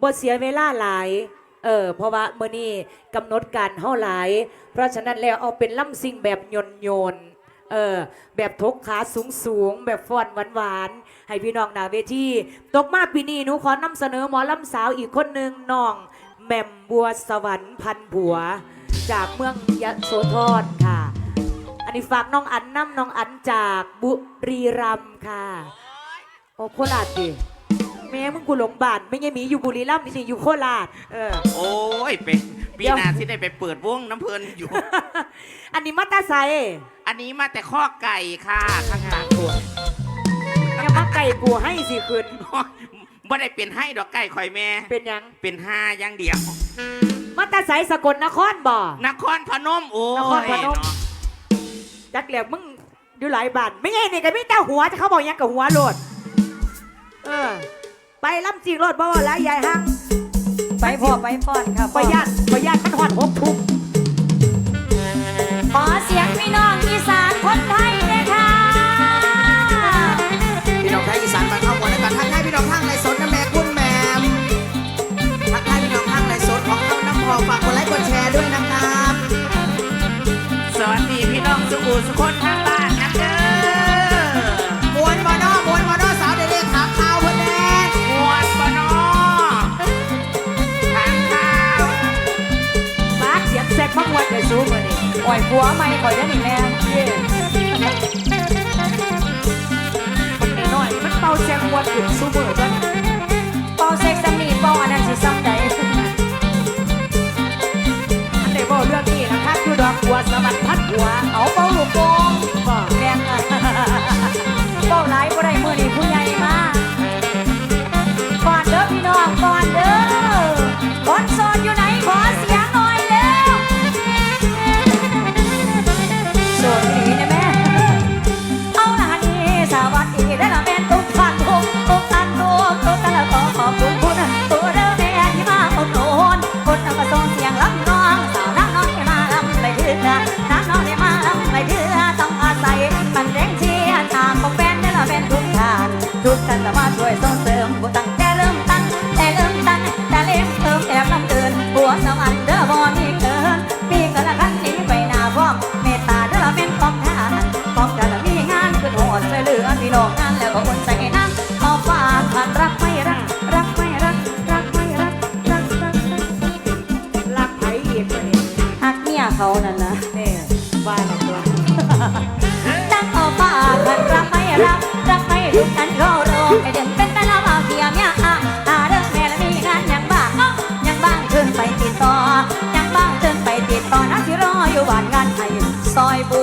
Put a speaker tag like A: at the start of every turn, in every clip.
A: บ่เสียเวลาหลาย เออ เพราะว่าเมื่อนี้กำหนดการเฮาหลาย เพราะฉะนั้นแล้วเอาเป็นล่ำซิ่งแบบโยนโยนเออ แบบทกขาสูงสูง แบบฟ้อนหวานๆให้พี่น้องหนาเวทีตกมาปีนี้หนูขอนำเสนอหมอลำสาวอีกคนหนึ่งน้องแหม่มบัวสวรรค์พันผัว จากเมืองยะโสธรค่ะ อันนี้ฝากน้องอันน้ำน้องอันจากบุรีรัมย์ค่ะ โอ้โคราชดิ แม่มึงกูหลงบาทไม่ใช่หมีอยู่บุรีรัมย์นี่อยู่โคราชเออ
B: โอ้ยเป็นปี
A: เดี๋ยว
B: หน้าที่ได้ไปเปิดวงน้ำเพลินอยู่
A: อันนี้มัตตาไซ
B: อันนี้มาแต่ข้อไก่ค่ะข้างหลังตัว
A: อย่ามาไก่กูให้สิคืน
B: บ่ได้เป็นให้ดอกไก่คอยแม่
A: เป็นหยัง
B: เป็นห้าอย่างเดียว
A: มัตตาไซสกลนครบ่
B: นครพนมโอ้
A: นคร
B: ย
A: พนม
B: เนาะ
A: จักเหลียวมึงอยู่หลายบาทไม่ใช่นี่ก็มีแต่หัวจะเขาบอกหยังกับหัวโลด เออ ไปล่ำจริงโลดบ่ว่าหลายยายหัง
C: ไปพ่อไปป้อนค่ะ
A: ประหยัดประหยัดมันหอดหกทุ่ม
C: ขอเสียงพี่น้องอีสานคนไทย
D: กว่
B: อ
A: ย
C: ผัวไม่ปล่อยได้หนิแม่
A: เย่มันน้อยมันเป่าแซงวันขึ้นสูเบอร์ด้วย
C: เป่าเซ็กซ์มีเป่าอันนั้นสิซ้ำใจ
A: อันไหนบอกเรื่องนี้นะคะคือดอกบัวสวรรค์พัดหัว
C: เอาเป่าลูกโป่งแม่นค่ะเป่าหลายบ่ได้เมื้อนี้ผู้ใหญ่มาก เมียเขานั่นนะนี่ว่าห
A: รอกตัว
C: ตั้งขอฝากผ่านรักไม่รักรักไม่ทุกกันเขาโรคไอเด่นเป็นแต่ละบ่าวเกียมยาอาหาเรื่องแม่และมีงานยังบ้างยังบ้างเชิญไปติดต่อยังบ้างเชิญไปติดต่อนะที่รออยู่บ้านงานไทยซอยบู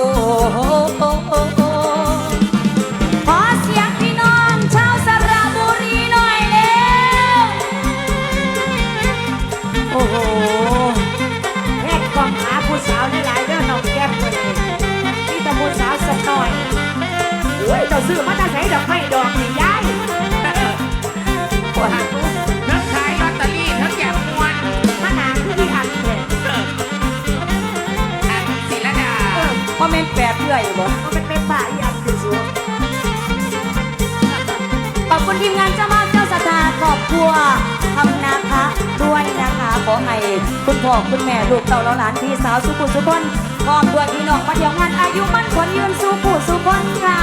C: พ่อ
A: แม่นแป
B: ดเรื่
A: อ
C: ยบ่
A: มันเป็นเป็นป่าอีอันคือสูง
C: ขอบคุณทีมงานเจ้าบ้านเจ้าสถานครอบครัวทำนะคะด้วยนะคะ ขอให้คุณพ่อคุณแม่ลูกเต่าเหล่าหลานพี่สาวสุขุสุคนพร้อมด้วยพี่น้องมาเที่ยวงานอายุมั่นขวัญยืนสุขุสุคนค่ะ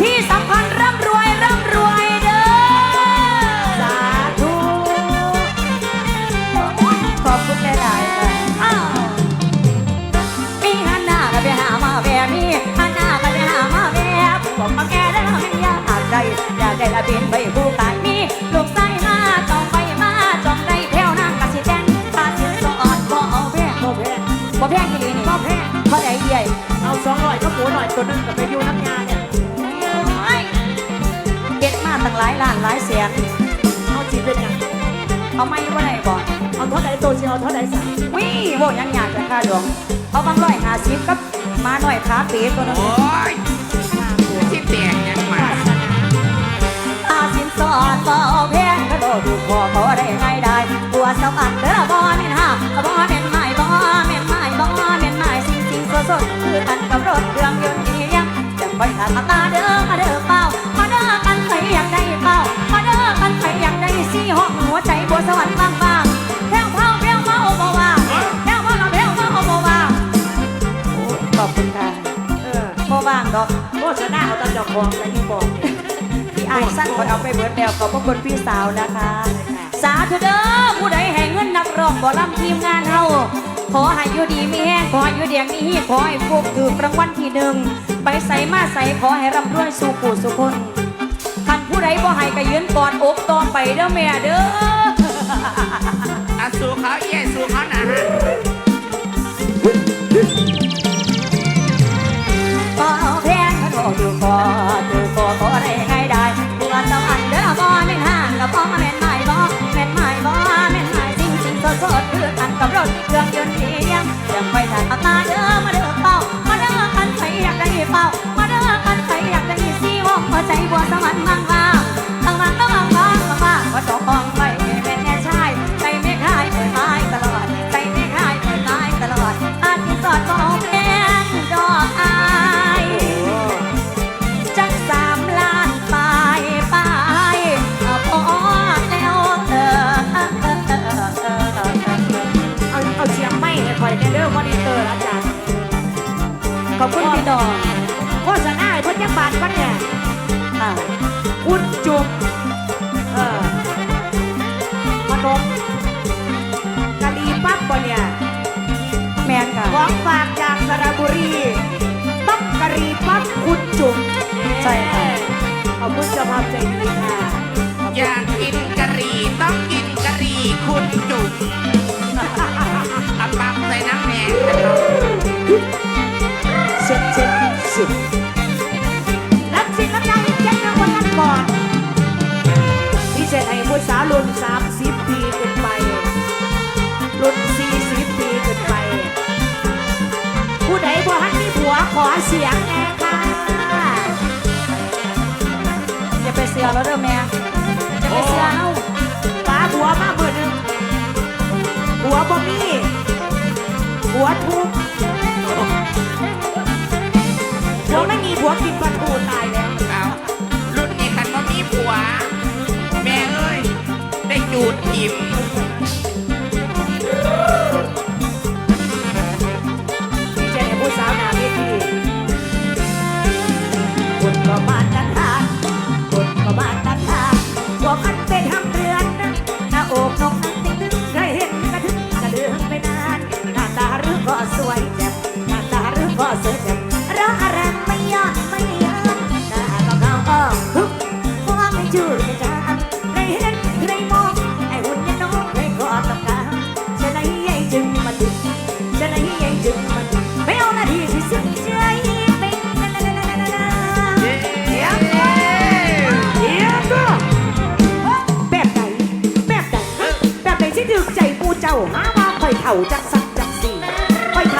C: ที่สำคัญร่ำรวยร่ำรวย ได้ละเป็นใบผู้กายมีลูกไส้มาจ้องไปมาจ้องได้แพ้วนางกะสิแจ้งตาสินสอดบ่เอาแพ้
A: พ่แพ้
C: บ่แพ้กี่ลีนี่
A: พ่แพ้
C: เขาได้ใหญ่
A: เอาสองร้อยก็หมูหน่อยตัวนึงกับไปอยู่น้ำยาเนี่ย
C: เก็ดมาตั้งหลายล้านหลายแสน
A: เอาจีเป็นยัง
C: เอาไม่ว่าไหนบ่
A: เอาเท่าไหร่ตัวสิเอาเท่าไหร่สั่ง
C: วิโบ่ยังยากจะค่าดวงเอาบางร้อยหาสิบกับมาหน่อยขาปีตัวนั้น
B: โอ้ยที่แตกยังมา
C: สินสอดบ่เอาแพงก็โดดดูกคอเขาได้ไงได้บัวสวรรค์เด้อบ่แม่นห้าบ่แม่นไม้บ่แม่นไม้บ่แม่นไม้สิ่งสิ่งสดสดคือกันกับรถเครื่องยนต์เลี้ยงจังบ่ขาดมาตาเด้อมาเด้อเป้ามาเด้อกันใครอยากได้เป้ามาเด้อกันใครอยากได้สี่ห้องหัวใจบัวสวรรค์ว่างว่างแพ้วเผาแพ้วเผาบ่ว่างแพ้วเผาเราแพ้วเผาบ่ว่างโอ้ยขอบคุณค่ะ
A: เออ
C: บ่ว่างดอก
A: โฆษณาเอาแตะเจ้าของแล้วยังบอก
C: ไอ้สั้นคอยเอาไปเบิดแล้วขอบพระคุณพี่สาวนะคะ สาธุเด้อผู้ใดให้เงินนักร้องบ่ลำทีมงานเฮาขอให้อยู่ดีมีแห้งขออยู่เดียงมีฮีขอให้พวกถือรางวัลที่หนึ่งไปใส่มาใส่ขอให้ร่ำรวยสู่ปู่สุคนคันผู้ใดบ่ให้ก็ยืนกอดอกต่อไปเด้อแม่เด้อ
B: อาสู้เขาเย่สู้เขานะฮะ
C: ใจ
A: บัวสวรรค์บาง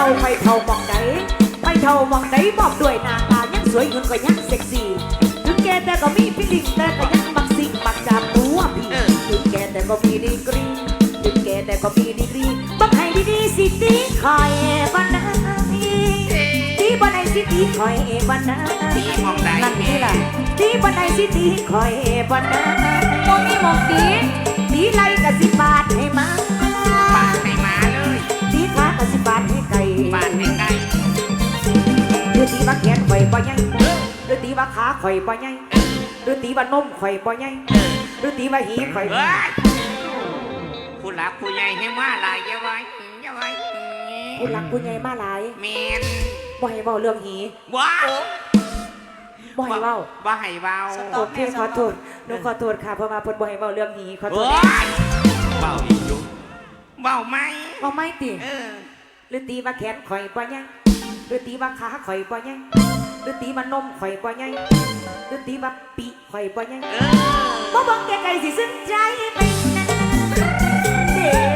A: าคอยเท่ามองไหนคอยเท่ามองไหนบอกด้วยหน้าตายังสวยเงินก็ยังเซ็กซี่ถึงแกแต่ก็มีฟิลิงแต่ก็ยังมักซิกมักจับตัวพี่ถึงแกแต่ก็มีดีกรีถึงแกแต่ก็มีดีกรีบังให้ดีๆสิตีคอยบันไดตีบันไดสิตีคอยบันได
B: ตีมองได้
C: นั่น
B: แม่
C: ที่ล่ะ
A: ตีบันไดสิตีคอยบันได
C: บ่มีหมองตี
A: ตี ว่าแขนข่อยบ่ยังหรือตีว่าขาข่อยบ่ยังหรือตีว่านมข่อยบ่ยังหรือตีว่าหีข่อยบ่
B: เฮ้
A: ยัง
B: ยผู้หลักผู้ใหญ่ให้มาหลายอย่าไว้อย่าไว้
A: ผู้หลักผู้ใหญ่มาหลาย
B: เมน
A: บ่ให้เว้าเรื่องหี
B: ว้า
A: บ่ให้เว้า
B: บ่ให้เว้า
A: โอเคขอโทษหนูขอโทษค่ะเพราะว่าเพิ่นบ่ให้เว้าเรื่องหีขอโท
B: โอ้
A: ษ
B: ยเว้าอีกอยู่เว้าไหม
A: เอาไม่ติ
B: เออ
A: หรือตีว่าแขนข่อยบ่ยัง หรือตีว่าขาข่อยบ่ยังหรือตีว่านมข่อยบ่ยังหรือตีว่าปีข่อยบ่ยัง
B: เออ
A: บ่เบิ่งแก่ไกลสิซึ้งใจไปนะเด้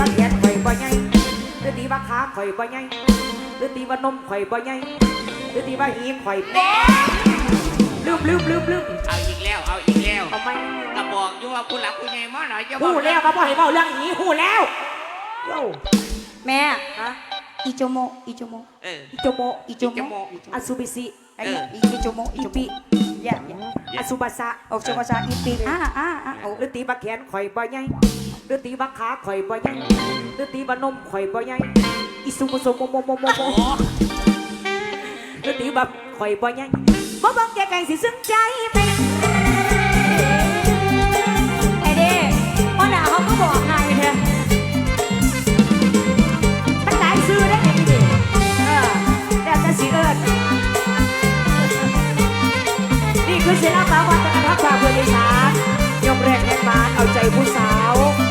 C: ว่า
A: แขนข่อยบ่ใหญ่หรือตีว่าขาข่อยบ่ใหญ่หรือตีว่านมข่อยบ่ใหญ่หรือตีว่าหีข่อยแป๊ะลืมลืมลืมลืม
B: เอาอีกแล้ว เอาอีกแล้ว
A: เอาไหม
B: ก็บอกอยู่ว่าผู้หลักผู้ใหญ่มาหน่อยจะบ
A: หู
B: อก
A: แล้วมาบ่ให้เบาเรื่องหีหูแล้วโย่
C: แม่
A: ฮะ
C: อีโจโมอีโจโม
B: เออ
A: อิโจโม
C: อีโจ
B: อี
C: โม
B: โจโม
A: อาซูบิซิ
C: ไอ้
B: เออ
C: อีโจโมอี
A: อิ
C: โจโม
A: ปิ
C: แย่แย่
A: อาซูบาซะ
C: ออกจากภาษาอีปีอ่าอ่าอ่า
A: หรือตีว่าแขนข่อยบ่ใหญ่ หรือตีว่าขาข่อยบ่ใหญ่หรือตีว่านมข่อยบ่ใหญ่อิซูโมโซโมโมโมโมโมหรือตีแบบข่อยบ่ยังบ่บังแกไก่สิซึ้งใจเป็น
C: ไอ้เด้พ่อหน้าเขาก็บอกไงเถอะ
A: ตั้งหลายซื้อได้ไงนี่ดิเออแล้วจะสิเอิญนี่คือศิลปะวัฒนธรรมชาวพื้นอีสานยกแรกแห่งบ้านเอาใจผู้สาวรุ่น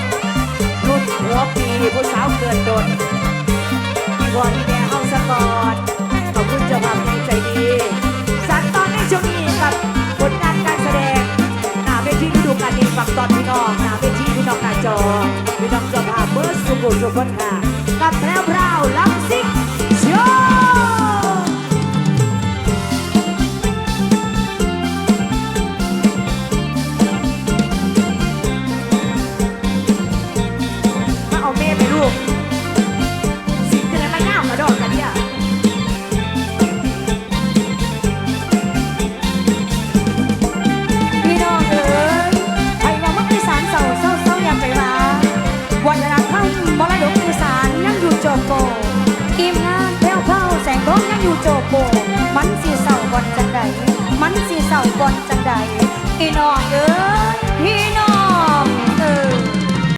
A: หัวปีผู้สาวเกินดนที่พ่อที่แม่เอาสะกอดขอบคุณเจ้าภาพในใจดีสัตว์ตอนในช่วงนี้กับผลงานการแสดงหน้าเวทีฤดูกาลนี้ฝักตอนพี่น้องหน้าเวทีพี่น้องหน้าจอพี่น้องเจ้าภาพเบิร์สุขุมสุขคนค่ะกับแพรวพราวลั
C: บ อนจังใดมันสีเศร้าบอนจังใดพี่น้องเอ๋ยพี่น้อง